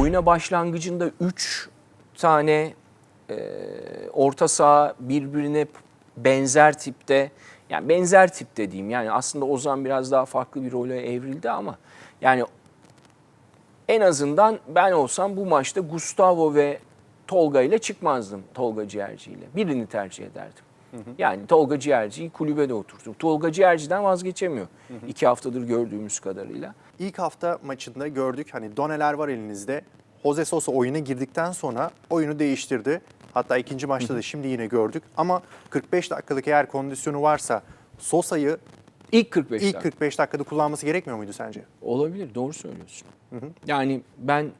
oyuna başlangıcında 3 tane e, orta saha birbirine benzer tipte yani benzer tipte diyeyim. Yani aslında Ozan biraz daha farklı bir role evrildi ama yani en azından ben olsam bu maçta Gustavo ve Tolga ile çıkmazdım Tolga Ciğerci ile. Birini tercih ederdim. Yani Tolga Ciğerci'yi kulübede oturtup Tolga Ciğerci'den vazgeçemiyor. İki haftadır gördüğümüz kadarıyla. İlk hafta maçında gördük hani doneler var elinizde. Jose Sosa oyuna girdikten sonra oyunu değiştirdi. Hatta ikinci maçta da şimdi yine gördük. Ama 45 dakikalık eğer kondisyonu varsa Sosa'yı İlk 45 ilk dakika. 45 dakikada kullanması gerekmiyor muydu sence? Olabilir, doğru söylüyorsun. Yani ben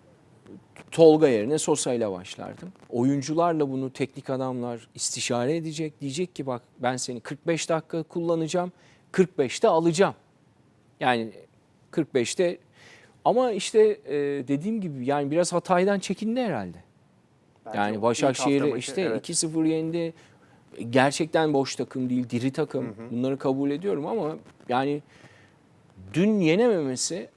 Tolga yerine Sosa ile başlardım. Oyuncularla bunu teknik adamlar istişare edecek. Diyecek ki bak ben seni 45 dakika kullanacağım, 45'te alacağım. Yani 45'te ama işte e, dediğim gibi yani biraz Hatay'dan çekindi herhalde. Bence Yani Başakşehir'i işte evet. 2-0 yendi. Gerçekten boş takım değil, diri takım. Bunları kabul ediyorum ama yani dün yenememesi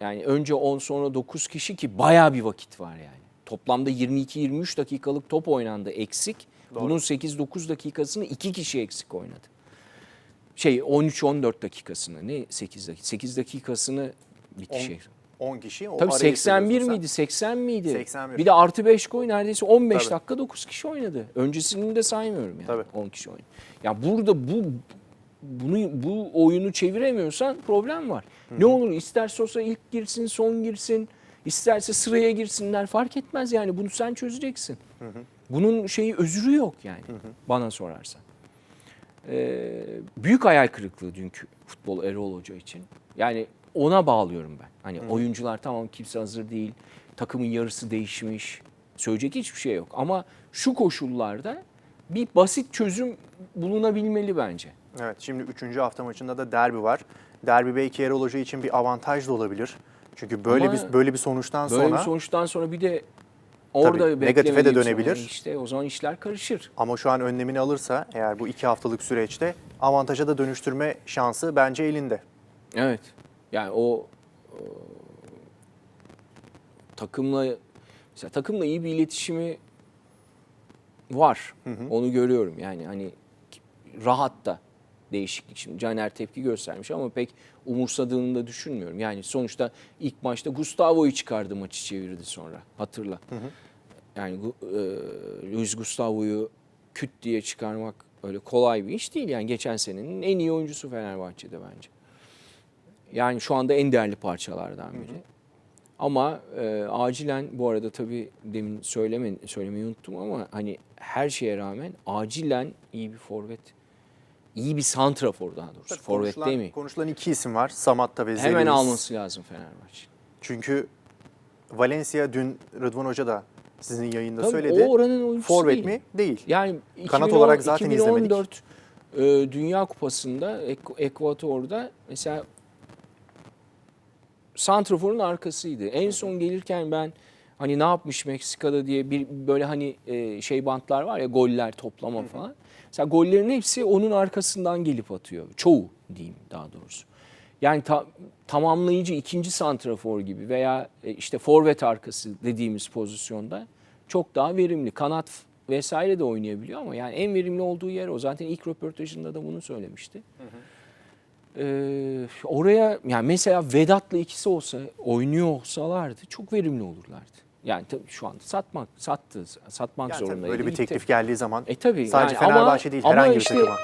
yani önce 10 sonra 9 kişi ki bayağı bir vakit var yani. Toplamda 22-23 dakikalık top oynandı eksik. Doğru. Bunun 8-9 dakikasını 2 kişi eksik oynadı. Şey 13-14 dakikasını ne 8 dakika 8 dakikasını bir kişi. 10 kişi. O Tabii arayı 81 söylüyorsun sen. miydi? 80 miydi? 81. Bir de artı 5 koy neredeyse 15 Tabii. dakika 9 kişi oynadı. Öncesini de saymıyorum yani. Tabii. 10 kişi oynadı. Ya burada bu bunu bu oyunu çeviremiyorsan problem var. Ne olur ister Sosa ilk girsin, son girsin, isterse sıraya girsinler fark etmez yani bunu sen çözeceksin. Bunun şeyi özrü yok yani bana sorarsan. Ee, büyük hayal kırıklığı dünkü futbol Erol Hoca için. Yani ona bağlıyorum ben. Hani oyuncular tamam kimse hazır değil. Takımın yarısı değişmiş. Söyleyecek hiçbir şey yok. Ama şu koşullarda bir basit çözüm bulunabilmeli bence. Evet şimdi 3. hafta maçında da derbi var. Derbi belki Erol için bir avantaj da olabilir. Çünkü böyle Ama bir böyle bir sonuçtan Böyle sonra bir sonuçtan sonra bir de orada Tabii, negatife de dönebilir. işte o zaman işler karışır. ama şu an önlemini alırsa eğer bu iki haftalık süreçte avantaja da dönüştürme şansı bence elinde. Evet. Yani o e, takımla mesela takımla iyi bir iletişimi var. Onu görüyorum. Yani hani rahat da değişiklik şimdi. Caner tepki göstermiş ama pek umursadığını da düşünmüyorum. Yani sonuçta ilk maçta Gustavo'yu çıkardı maçı çevirdi sonra. Hatırla. Yani Gu- e, Luis Gustavo'yu küt diye çıkarmak öyle kolay bir iş değil. Yani geçen senenin en iyi oyuncusu Fenerbahçe'de bence. Yani şu anda en değerli parçalardan biri. Ama e, acilen bu arada tabii demin söyleme, söylemeyi unuttum ama hani her şeye rağmen acilen iyi bir forvet, iyi bir santrafor daha doğrusu. Forvet konuşulan, değil mi? Konuşulan iki isim var. Samatta ve Hemen Zelius. alması lazım Fenerbahçe. Çünkü Valencia dün Rıdvan Hoca da sizin yayında Tabii söyledi. o oranın oyuncusu Forvet değil. mi? Değil. Yani Kanat 2010 olarak zaten 2014 e, Dünya Kupası'nda Ek- Ekvator'da mesela Santrafor'un arkasıydı. En son gelirken ben hani ne yapmış Meksika'da diye bir böyle hani e, şey bantlar var ya goller toplama falan. Mesela gollerin hepsi onun arkasından gelip atıyor. Çoğu diyeyim daha doğrusu. Yani ta- tamamlayıcı ikinci santrafor gibi veya e, işte forvet arkası dediğimiz pozisyonda çok daha verimli. Kanat vesaire de oynayabiliyor ama yani en verimli olduğu yer o. Zaten ilk röportajında da bunu söylemişti. Ee, oraya yani mesela Vedat'la ikisi olsa oynuyor olsalardı çok verimli olurlardı. Yani tabii şu anda satmak sattı satmak Yani zorundaydı. böyle bir teklif geldiği zaman E tabii sadece yani ama- Fenerbahçe değil ama herhangi işte bir takıma.